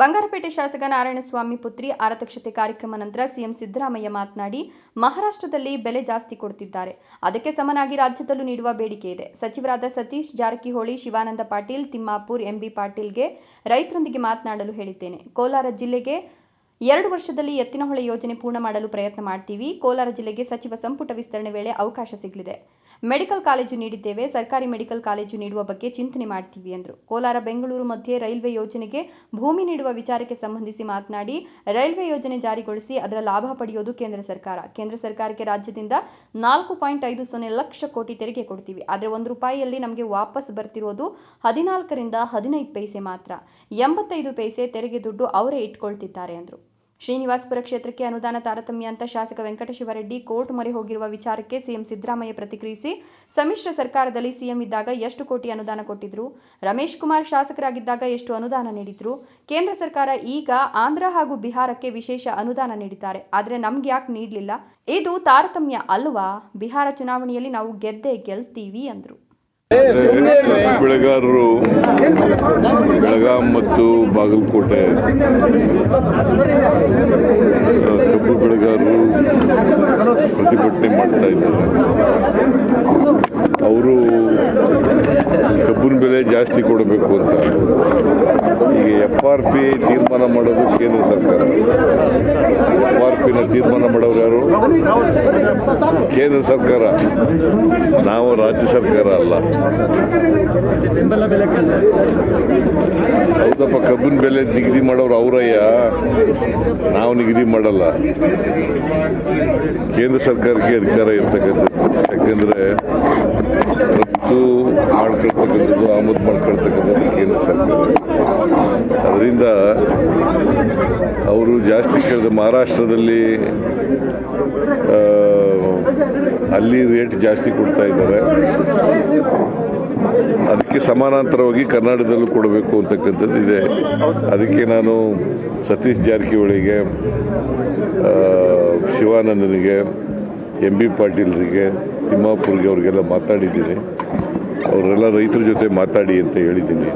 ಬಂಗಾರಪೇಟೆ ಶಾಸಕ ನಾರಾಯಣಸ್ವಾಮಿ ಪುತ್ರಿ ಆರತಕ್ಷತೆ ಕಾರ್ಯಕ್ರಮ ನಂತರ ಸಿಎಂ ಸಿದ್ದರಾಮಯ್ಯ ಮಾತನಾಡಿ, ಮಹಾರಾಷ್ಟ್ರದಲ್ಲಿ ಬೆಲೆ ಜಾಸ್ತಿ ಕೊಡುತ್ತಿದ್ದಾರೆ ಅದಕ್ಕೆ ಸಮನಾಗಿ ರಾಜ್ಯದಲ್ಲೂ ನೀಡುವ ಬೇಡಿಕೆ ಇದೆ. ಸಚಿವರಾದ ಸತೀಶ್ ಜಾರಕಿಹೊಳಿ, ಶಿವಾನಂದ ಪಾಟೀಲ್, ತಿಮ್ಮಾಪುರ್ ಎಂಬಿ ಪಾಟೀಲ್ಗೆ ರೈತರೊಂದಿಗೆ ಮಾತನಾಡಲು ಹೇಳಿದ್ದೇನೆ. ಕೋಲಾರ ಜಿಲ್ಲೆಗೆ ಎರಡು ವರ್ಷದಲ್ಲಿ ಎತ್ತಿನಹೊಳೆ ಯೋಜನೆ ಪೂರ್ಣ ಮಾಡಲು ಪ್ರಯತ್ನ ಮಾಡ್ತೀವಿ. ಕೋಲಾರ ಜಿಲ್ಲೆಗೆ ಸಚಿವ ಸಂಪುಟ ವಿಸ್ತರಣೆ ವೇಳೆ ಅವಕಾಶ ಸಿಗಲಿದೆ. ಮೆಡಿಕಲ್ ಕಾಲೇಜು ನೀಡಿದ್ದೇವೆ, ಸರ್ಕಾರಿ ಮೆಡಿಕಲ್ ಕಾಲೇಜು ನೀಡುವ ಬಗ್ಗೆ ಚಿಂತನೆ ಮಾಡ್ತೀವಿ ಎಂದರು ಕೋಲಾರ ಬೆಂಗಳೂರು ಮಧ್ಯೆ ರೈಲ್ವೆ ಯೋಜನೆಗೆ ಭೂಮಿ ನೀಡುವ ವಿಚಾರಕ್ಕೆ ಸಂಬಂಧಿಸಿ ಮಾತನಾಡಿ, ರೈಲ್ವೆ ಯೋಜನೆ ಜಾರಿಗೊಳಿಸಿ ಅದರ ಲಾಭ ಪಡೆಯೋದು ಕೇಂದ್ರ ಸರ್ಕಾರ. ಕೇಂದ್ರ ಸರ್ಕಾರಕ್ಕೆ ರಾಜ್ಯದಿಂದ ನಾಲ್ಕು ಪಾಯಿಂಟ್ ಐದು ಸೊನ್ನೆ ಲಕ್ಷ ಕೋಟಿ ತೆರಿಗೆ ಕೊಡ್ತೀವಿ. ಆದರೆ ಒಂದು ರೂಪಾಯಿಯಲ್ಲಿ ನಮಗೆ ವಾಪಸ್ ಬರ್ತಿರೋದು ಹದಿನಾಲ್ಕರಿಂದ ಹದಿನೈದು ಪೈಸೆ ಮಾತ್ರ. ಎಂಬತ್ತೈದು ಪೈಸೆ ತೆರಿಗೆ ದುಡ್ಡು ಅವರೇ ಇಟ್ಕೊಳ್ತಿದ್ದಾರೆ ಎಂದರು ಶ್ರೀನಿವಾಸಪುರ ಕ್ಷೇತ್ರಕ್ಕೆ ಅನುದಾನ ತಾರತಮ್ಯ ಅಂತ ಶಾಸಕ ವೆಂಕಟಶಿವರೆಡ್ಡಿ ಕೋರ್ಟ್ ಮೊರೆ ಹೋಗಿರುವ ವಿಚಾರಕ್ಕೆ ಸಿಎಂ ಸಿದ್ದರಾಮಯ್ಯ ಪ್ರತಿಕ್ರಿಯಿಸಿ ಸಮ್ಮಿಶ್ರ ಸರ್ಕಾರದಲ್ಲಿ ಸಿಎಂ ಇದ್ದಾಗ ಎಷ್ಟು ಕೋಟಿ ಅನುದಾನ ಕೊಟ್ಟಿದ್ರು? ರಮೇಶ್ ಕುಮಾರ್ ಶಾಸಕರಾಗಿದ್ದಾಗ ಎಷ್ಟು ಅನುದಾನ ನೀಡಿದ್ರು? ಕೇಂದ್ರ ಸರ್ಕಾರ ಈಗ ಆಂಧ್ರ ಹಾಗೂ ಬಿಹಾರಕ್ಕೆ ವಿಶೇಷ ಅನುದಾನ ನೀಡಿದ್ದಾರೆ. ಆದರೆ ನಮ್ಗೆ ಯಾಕೆ ನೀಡಲಿಲ್ಲ? ಇದು ತಾರತಮ್ಯ ಅಲ್ವಾ? ಬಿಹಾರ ಚುನಾವಣೆಯಲ್ಲಿ ನಾವು ಗೆದ್ದೇ ಗೆಲ್ತೀವಿ ಅಂದರು. ಬೆಳಗಾರರು ಬೆಳಗಾಂ ಮತ್ತು ಬಾಗಲಕೋಟೆ ಮಾಡ್ತಾ ಇದ್ದಾರೆ. ಅವರು ಕಬ್ಬಿನ ಬೆಲೆ ಜಾಸ್ತಿ ಕೊಡಬೇಕು ಅಂತ. ಈಗ ಎಫ್ ಆರ್ ಪಿ ತೀರ್ಮಾನ ಮಾಡೋದು ಕೇಂದ್ರ ಸರ್ಕಾರ. ಎಫ್ ಆರ್ ಪಿನ ತೀರ್ಮಾನ ಮಾಡೋರು ಯಾರು? ಕೇಂದ್ರ ಸರ್ಕಾರ. ನಾವು ರಾಜ್ಯ ಸರ್ಕಾರ ಅಲ್ಲ. ಹೌದಪ್ಪ, ಕಬ್ಬಿನ ಬೆಲೆ ನಿಗದಿ ಮಾಡೋರು ಅವರಯ್ಯ. ನಾವು ನಿಗದಿ ಮಾಡಲ್ಲ. ಕೇಂದ್ರ ಸರ್ಕಾರಕ್ಕೆ ಅಧಿಕಾರ ಇರ್ತಕ್ಕಂಥದ್ದು. ಯಾಕೆಂದರೆ ರಫ್ತು ಮಾಡ್ಕೊಳ್ತಕ್ಕಂಥದ್ದು, ಆಮದು ಮಾಡ್ಕೊಳ್ತಕ್ಕಂಥದ್ದು ಕೇಂದ್ರ ಸರ್ಕಾರ. ಅದರಿಂದ ಅವರು ಜಾಸ್ತಿ ಕೇಳಿದ ಮಹಾರಾಷ್ಟ್ರದಲ್ಲಿ ಅಲ್ಲಿ ರೇಟ್ ಜಾಸ್ತಿ ಕೊಡ್ತಾ ಇದ್ದಾರೆ. ಅದಕ್ಕೆ ಸಮಾನಾಂತರವಾಗಿ ಕರ್ನಾಟಕದಲ್ಲೂ ಕೊಡಬೇಕು ಅಂತಕ್ಕಂಥದ್ದು ಇದೆ. ಅದಕ್ಕೆ ನಾನು ಸತೀಶ್ ಜಾರಕಿಹೊಳಿಗೆ ಶಿವಾನಂದನಿಗೆ ಎಂ ಬಿ ಪಾಟೀಲ್ರಿಗೆ ತಿಮ್ಮಾಪುರ್ಗೆ ಅವ್ರಿಗೆಲ್ಲ ಮಾತಾಡಿದ್ದೀನಿ. ಅವರೆಲ್ಲ ರೈತರ ಜೊತೆ ಮಾತಾಡಿ ಅಂತ ಹೇಳಿದ್ದೀನಿ.